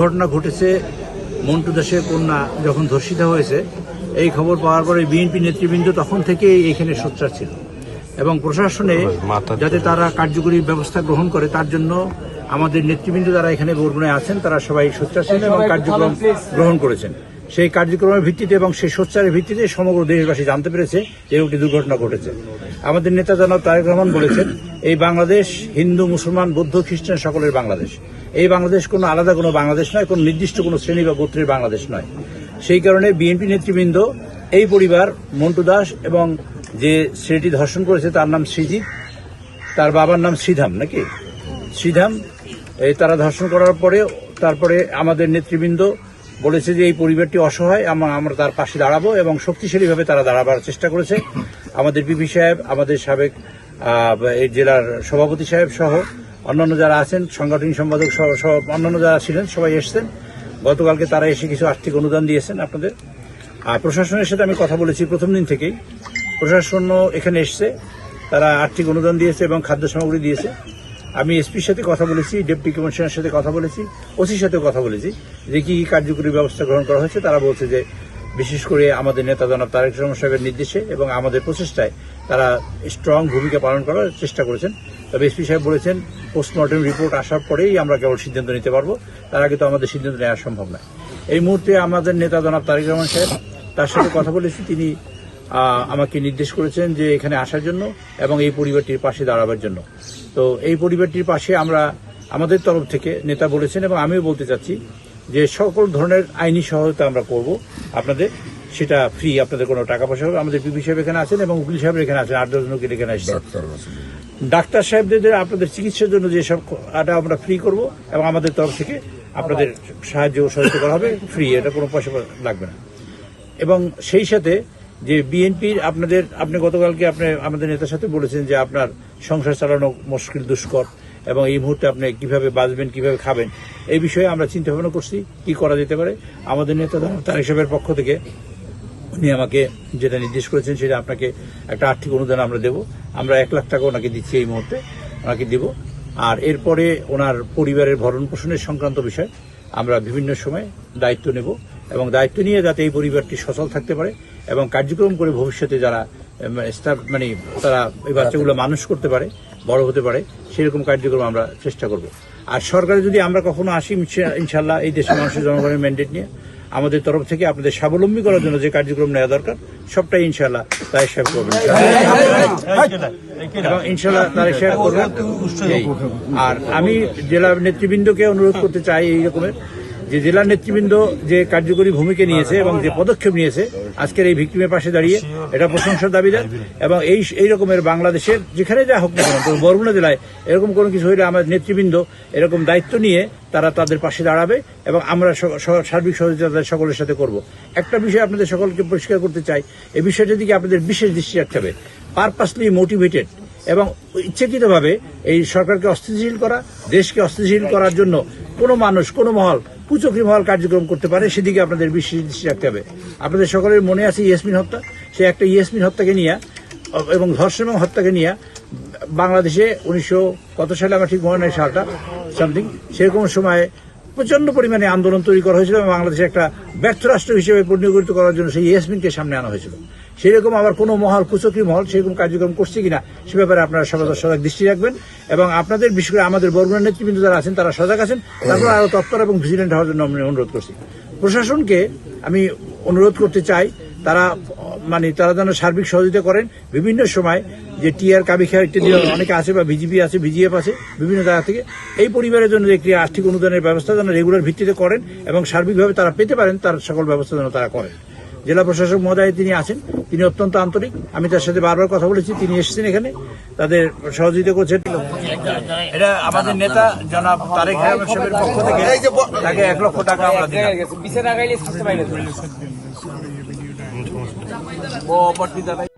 দুর্ঘটনা ঘটেছে মন্টু দাসের কন্যা যখন ধর্ষিতা হয়েছে এই খবর পাওয়ার পরে বিএনপি নেতৃবৃন্দ তখন থেকে এখানে সোচ্চার ছিল। এবং প্রশাসনে যাতে তারা কার্যকরী ব্যবস্থা গ্রহণ করে তার জন্য আমাদের নেতৃবৃন্দ যারা এখানে বরগুনায় আছেন তারা সবাই সোচ্চার ছিলেন এবং কার্যক্রম গ্রহণ করেছেন। সেই কার্যক্রমের ভিত্তিতে এবং সেই সোচ্চারের ভিত্তিতে সমগ্র দেশবাসী জানতে পেরেছে যে একটি দুর্ঘটনা ঘটেছে। আমাদের নেতা জনাব তারেক রহমান বলেছেন, এই বাংলাদেশ হিন্দু, মুসলমান, বৌদ্ধ, খ্রিস্টান সকলের বাংলাদেশ। এই বাংলাদেশ কোনো আলাদা কোনো বাংলাদেশ নয়, কোনো নির্দিষ্ট কোনো শ্রেণি বা গোত্রের বাংলাদেশ নয়। সেই কারণে বিএনপি নেতৃবৃন্দ, এই পরিবার, মন্টু দাস এবং যে ছেলেটি ধর্ষণ করেছে তার নাম শ্রীজিৎ, তার বাবার নাম শ্রীধাম নাকি? শ্রীধাম তারা ধর্ষণ করার পরে, তারপরে আমাদের নেতৃবৃন্দ বলেছে যে এই পরিবারটি অসহায়, আমরা আমরা তার পাশে দাঁড়াবো এবং শক্তিশালীভাবে তারা দাঁড়াবার চেষ্টা করেছে। আমাদের পিপি সাহেব, আমাদের সাবেক এই জেলার সভাপতি সাহেব সহ অন্যান্য যারা আছেন, সাংগঠনিক সম্পাদক সহ সহ অন্যান্য যারা ছিলেন, সবাই এসছেন। গতকালকে তারা এসে কিছু আর্থিক অনুদান দিয়েছেন আপনাদের। আর প্রশাসনের সাথে আমি কথা বলেছি প্রথম দিন থেকেই। প্রশাসনও এখানে এসছে, তারা আর্থিক অনুদান দিয়েছে এবং খাদ্য সামগ্রী দিয়েছে। আমি এসপির সাথে কথা বলেছি, ডেপুটি কমিশনারের সাথে কথা বলেছি, ওসির সাথেও কথা বলেছি, যে কি কি কার্যকরী ব্যবস্থা গ্রহণ করা হয়েছে, তারা বলছে যে বিশেষ করে আমাদের নেতা জনাব তারেক রহমান সাহেবের নির্দেশে এবং আমাদের প্রচেষ্টায় তারা স্ট্রং ভূমিকা পালন করার চেষ্টা করেছেন। তবে এসপি সাহেব বলেছেন পোস্টমর্টম রিপোর্ট আসার পরেই আমরা কেবল সিদ্ধান্ত নিতে পারব, তার আগে তো আমাদের সিদ্ধান্ত নেওয়া সম্ভব নয়। এই মুহূর্তে আমাদের নেতা জনাব তারেক রহমান সাহেব তার সাথে কথা বলেছি, তিনি আমাকে নির্দেশ করেছেন যে এখানে আসার জন্য এবং এই পরিবারটির পাশে দাঁড়াবার জন্য। তো এই পরিবারটির পাশে আমরা আমাদের তরফ থেকে নেতা বলেছেন এবং আমিও বলতে চাচ্ছি যে সকল ধরনের আইনি সহায়তা আমরা করব। আপনাদের সেটা ফ্রি আপনাদের কোনো টাকা পয়সা হবে আমাদের পিপি সাহেব এখানে আছেন এবং উকিল সাহেব এখানে আছেন আট দশজন উকিল এখানে আসছেন ডাক্তার সাহেবদের আপনাদের চিকিৎসার জন্য যেসব এটা আমরা ফ্রি করব এবং আমাদের তরফ থেকে আপনাদের সাহায্য সহায়তা করা হবে। ফ্রি এটা কোনো পয়সা লাগবে না। এবং সেই সাথে যে বিএনপির আপনাদের, আপনি গতকালকে আপনি আমাদের নেতার সাথে বলেছেন যে আপনার সংসার চালানো মুশকিল, দুষ্কর, এবং এই মুহূর্তে আপনি কীভাবে বাঁচবেন, কীভাবে খাবেন, এই বিষয়ে আমরা চিন্তা ভাবনা করছি, কি করা যেতে পারে। আমাদের নেতা তার হিসাবের পক্ষ থেকে উনি আমাকে যেটা নির্দেশ করেছেন সেটা আপনাকে একটা আর্থিক অনুদান আমরা দেব। আমরা এক লাখ টাকা ওনাকে দিচ্ছি এই মুহূর্তে, ওনাকে দেব। আর এরপরে ওনার পরিবারের ভরণ পোষণের সংক্রান্ত বিষয় আমরা বিভিন্ন সময় দায়িত্ব নেব, এবং দায়িত্ব নিয়ে যাতে এই পরিবারটি সচল থাকতে পারে এবং কার্যক্রম করে ভবিষ্যতে যারা মানে তারা এই বাচ্চাগুলো মানুষ করতে পারে বড় হতে পারে সেরকম কার্যক্রম আমরা চেষ্টা করব। আর সরকারে যদি আমরা কখনো আসি ইনশাল্লাহ এই দেশের মানুষের জনগণের ম্যান্ডেট নিয়ে আমাদের তরফ থেকে আপনাদের স্বাবলম্বী করার জন্য যে কার্যক্রম নেওয়া দরকার সবটাই ইনশাল্লাহ তাই সাহেব করবেন এবং ইনশাল্লাহ করবেন আর আমি জেলা নেতৃবৃন্দকে অনুরোধ করতে চাই এই রকমের। যে জেলা নেতৃবৃন্দ যে কার্যকরী ভূমিকা নিয়েছে এবং যে পদক্ষেপ নিয়েছে, আজকের এই ভিক্টিমের পাশে দাঁড়িয়ে এটা প্রশংসার দাবিদার এবং এই এই রকমের বাংলাদেশের যেখানে যা হোক না কেন বরগুনা জেলায় এরকম কোনো কিছু হইলে আমার নেতৃবৃন্দ এরকম দায়িত্ব নিয়ে তারা তাদের পাশে দাঁড়াবে এবং আমরা সার্বিক সহযোগিতা সকলের সাথে করব। একটা বিষয় আপনাদের সকলকে পরিষ্কার করতে চাই, এই বিষয়টার দিকে আপনাদের বিশেষ দৃষ্টি রাখতে হবে। পারপাসলি মোটিভেটেড এবং ইচ্ছাকৃতভাবে এই সরকারকে অস্থিতিশীল করা, দেশকে অস্থিতিশীল করার জন্য কোনো মানুষ, কোনো মহল কুচক্রি মহল কার্যক্রম করতে পারে, সেদিকে আপনাদের বিশেষ দৃষ্টি রাখতে হবে। আপনাদের সকলের মনে আছে ইয়াসমিন হত্যা? সে একটা ইয়াসমিন হত্যাকে নিয়ে, এবং ধর্ষণ এবং হত্যাকে নিয়ে বাংলাদেশে উনিশশো কত সালে, আমার ঠিক মনে নেই সালটা সামথিং সেরকম সময় প্রচণ্ড পরিমাণে আন্দোলন তৈরি করা হয়েছিল এবং বাংলাদেশে একটা ব্যর্থ রাষ্ট্র হিসেবে পরিণত করার জন্য সেই ইয়াসমিনকে সামনে আনা হয়েছিল। সেরকম আবার কোনো মহল কুচকি মহল সেরকম কার্যক্রম করছে কিনা সে ব্যাপারে আপনারা সবাই সজাগ দৃষ্টি রাখবেন এবং আপনাদের বিশেষ করে আমাদের বরগুনা নেতৃবৃন্দ যারা আছেন, তারা সজাগ আছেন। তারপর আরও তৎপর এবং ভিজিলেন্ট হওয়ার জন্য আমি অনুরোধ করছি। প্রশাসনকে আমি অনুরোধ করতে চাই তারা মানে তারা যেন সার্বিক সহযোগিতা করেন। বিভিন্ন সময় যে টিআর কাবিখা ইত্যাদি অনেকে আছে বা বিজিপি আছে বিজিএফ আছে বিভিন্ন জায়গা থেকে। এই পরিবারের জন্য একটি আর্থিক অনুদানের ব্যবস্থা যেন রেগুলার ভিত্তিতে করেন এবং সার্বিকভাবে তারা পেতে পারেন তার সকল ব্যবস্থা যেন তারা করেন। জেলা প্রশাসক মহোদয় তিনি আছেন তিনি অত্যন্ত আন্তরিক। আমি তার সাথে বারবার কথা বলেছি তিনি এসেছেন এখানে তাদের সহযোগিতা করছেন। এটা আমাদের নেতা জনাব তারেক রহমান সাহেবের পক্ষ থেকে তাকে এক লক্ষ টাকা আমরা দিলাম। वो अपॉर्चुनिटी